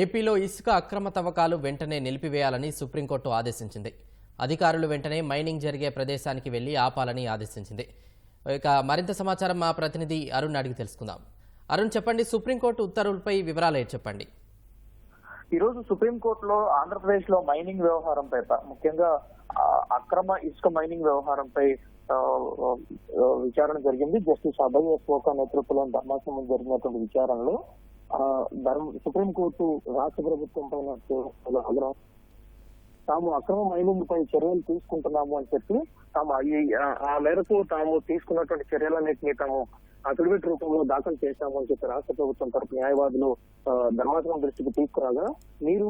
ఏపీలో ఇసుక అక్రమ తవ్వకాలు వెంటనే నిలిపివేయాలని సుప్రీంకోర్టు ఆదేశించింది. అధికారులు వెంటనే మైనింగ్ జరిగే ప్రదేశానికి వెళ్ళి ఆపాలని ఆదేశించింది. ఇక మరింత సమాచారం మా ప్రతినిధి అరుణ్ అడిగి తెలుసుకుందాం. అరుణ్ చెప్పండి సుప్రీంకోర్టు ఉత్తర్వులపై వివరాలు చెప్పండి? ఈరోజు సుప్రీంకోర్టులో ఆంధ్రప్రదేశ్లో మైనింగ్ వ్యవహారంపై ముఖ్యంగా అక్రమ ఇసుక మైనింగ్ వ్యవహారంపై విచారణ జరిగింది. జస్టిస్ అభయ్ ఫోకా నేతృత్వంలో ధర్మాసనం జరిగినటువంటి విచారణలో ధర్మ సుప్రీంకోర్టు రాష్ట్ర ప్రభుత్వం పైన ఆగ్రహం. తాము అక్రమ మైనింగ్ పై చర్యలు తీసుకుంటున్నాము అని చెప్పి తాము ఆ- మేరకు తాము తీసుకున్నటువంటి చర్యలన్నింటినీ తాము అఫిడవిట్ రూపంలో దాఖలు చేశాము అని చెప్పి రాష్ట్ర ప్రభుత్వం తరపు న్యాయవాదులు ధర్మాసనం దృష్టికి తీసుకురాగా మీరు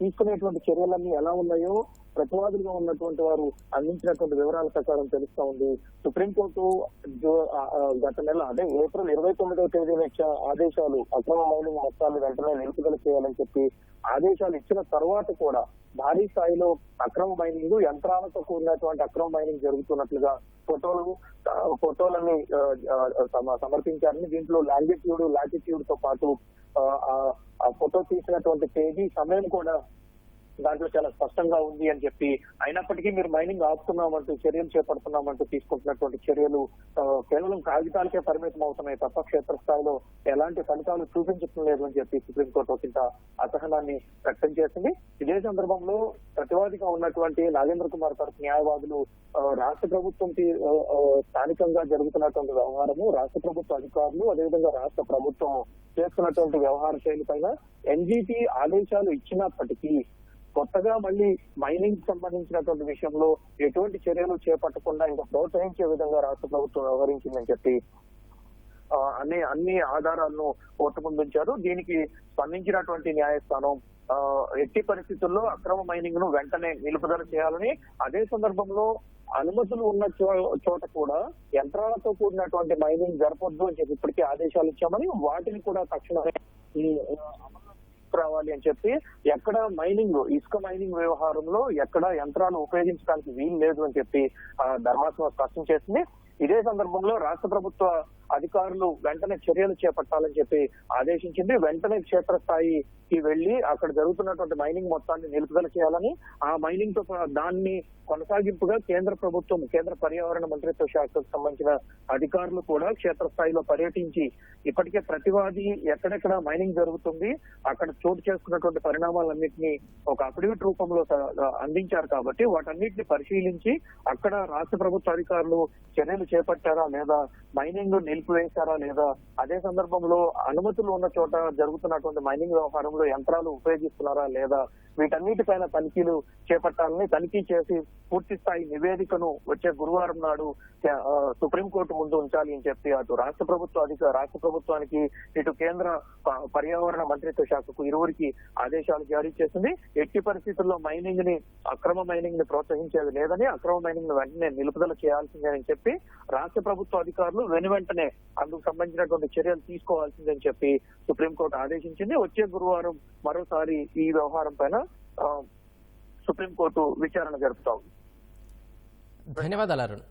తీసుకునేటువంటి చర్యలన్నీ ఎలా ఉన్నాయో ప్రతివాదులుగా ఉన్నటువంటి వారు అందించినటువంటి వివరాల ప్రకారం తెలుస్తా ఉంది. సుప్రీంకోర్టు గత నెల అదే ఏప్రిల్ ఇరవై తొమ్మిదవ తేదీన ఇచ్చిన ఆదేశాలు అక్రమ మైనింగ్ మొత్తాన్ని వెంటనే నిలుపుదల చేయాలని చెప్పి ఆదేశాలు ఇచ్చిన తర్వాత కూడా భారీ స్థాయిలో అక్రమ మైనింగ్ యంత్రాలతో కూడినటువంటి అక్రమ మైనింగ్ జరుగుతున్నట్లుగా ఫోటోలు ఫోటోలన్నీ ఫోటోలని సమర్పించారని దీంట్లో లాంగిట్యూడ్ లాటిట్యూడ్తో పాటు ఆ, ఆ ఫోటో తీసినటువంటి తేదీ సమయం కూడా దాంట్లో చాలా స్పష్టంగా ఉంది అని చెప్పి అయినప్పటికీ మీరు మైనింగ్ ఆపుతున్నామంటూ చర్యలు చేపడుతున్నామంటూ తీసుకుంటున్నటువంటి చర్యలు కేవలం కాగితాలకే పరిమితం అవుతున్నాయి తప్ప క్షేత్రస్థాయిలో ఎలాంటి ఫలితాలు చూపించడం లేదు అని చెప్పి సుప్రీంకోర్టు ఒకంత అసహనాన్ని వ్యక్తం చేసింది. ఇదే సందర్భంలో ప్రతివాదిగా ఉన్నటువంటి నాగేంద్ర కుమార్ తరపు న్యాయవాదులు రాష్ట్ర ప్రభుత్వం స్థానికంగా జరుగుతున్నటువంటి వ్యవహారము రాష్ట్ర ప్రభుత్వ అధికారులు అదేవిధంగా రాష్ట్ర ప్రభుత్వం చేస్తున్నటువంటి వ్యవహార శైలి పైన ఎన్జిటి ఆదేశాలు ఇచ్చినప్పటికీ కొత్తగా మళ్ళీ మైనింగ్ సంబంధించినటువంటి విషయంలో ఎటువంటి చర్యలు చేపట్టకుండా ఇంకా ప్రోత్సహించే విధంగా రాష్ట్ర ప్రభుత్వం వ్యవహరించిందని చెప్పి అనే అన్ని అన్ని ఆధారాలను కోర్టు ముందుంచారు దీనికి స్పందించినటువంటి న్యాయస్థానం ఎట్టి పరిస్థితుల్లో అక్రమ మైనింగ్ను వెంటనే నిలుపుదల చేయాలని అదే సందర్భంలో అనుమతులు ఉన్న చో- చోట కూడా యంత్రాలతో కూడినటువంటి మైనింగ్ జరపొద్దు అని చెప్పి ఇప్పటికే ఆదేశాలు ఇచ్చామని వాటిని కూడా తక్షణమే తీసుకురావాలి రావాలి అని చెప్పి ఎక్కడ మైనింగ్ ఇసుక మైనింగ్ వ్యవహారంలో ఎక్కడ యంత్రాలు ఉపయోగించడానికి వీలు లేదు అని చెప్పి ఆ, ధర్మాసనం స్పష్టం చేసింది. ఇదే సందర్భంలో రాష్ట్ర ప్రభుత్వ అధికారులు వెంటనే చర్యలు చేపట్టాలని చెప్పి ఆదేశించింది. వెంటనే క్షేత్రస్థాయికి వెళ్ళి అక్కడ జరుగుతున్నటువంటి మైనింగ్ మొత్తాన్ని నిలుపుదల చేయాలని ఆ మైనింగ్తో దాన్ని కొనసాగింపుగా కేంద్ర ప్రభుత్వం కేంద్ర పర్యావరణ మంత్రిత్వ శాఖకు సంబంధించిన అధికారులు కూడా క్షేత్రస్థాయిలో పర్యటించి ఇప్పటికే ప్రతివాది ఎక్కడెక్కడ మైనింగ్ జరుగుతుంది అక్కడ చోటు చేసుకున్నటువంటి పరిణామాలన్నింటినీ ఒక అఫిడవిట్ రూపంలో అందించారు కాబట్టి వాటన్నిటిని పరిశీలించి అక్కడ రాష్ట్ర ప్రభుత్వ అధికారులు చర్యలు చేపట్టారా లేదా మైనింగ్ నిలిపివేశారా లేదా అదే సందర్భంలో అనుమతులు ఉన్న చోట జరుగుతున్నటువంటి మైనింగ్ వ్యవహారంలో యంత్రాలు ఉపయోగిస్తున్నారా లేదా వీటన్నిటిపైన తనిఖీలు చేపట్టాలని తనిఖీ చేసి పూర్తి స్థాయి నివేదికను వచ్చే గురువారం నాడు సుప్రీంకోర్టు ముందు ఉంచాలి అని చెప్పి అటు రాష్ట్ర ప్రభుత్వ అధిక రాష్ట్ర ప్రభుత్వానికి ఇటు కేంద్ర పర్యావరణ మంత్రిత్వ శాఖకు ఇరువురికి ఆదేశాలు జారీ చేసింది. ఎట్టి పరిస్థితుల్లో మైనింగ్ని అక్రమ మైనింగ్ని ప్రోత్సహించేది లేదని అక్రమ మైనింగ్ని వెంటనే నిలుపుదల చేయాల్సిందే అని చెప్పి రాష్ట్ర ప్రభుత్వ అధికారులు వెను వెంటనే అందుకు సంబంధించినటువంటి చర్యలు తీసుకోవాల్సిందని చెప్పి సుప్రీంకోర్టు ఆదేశించింది. వచ్చే గురువారం మరోసారి ఈ వ్యవహారం పైన సుప్రీంకోర్టు విచారణ జరుపుతా ఉంది. ధన్యవాదాలు అరుణ్.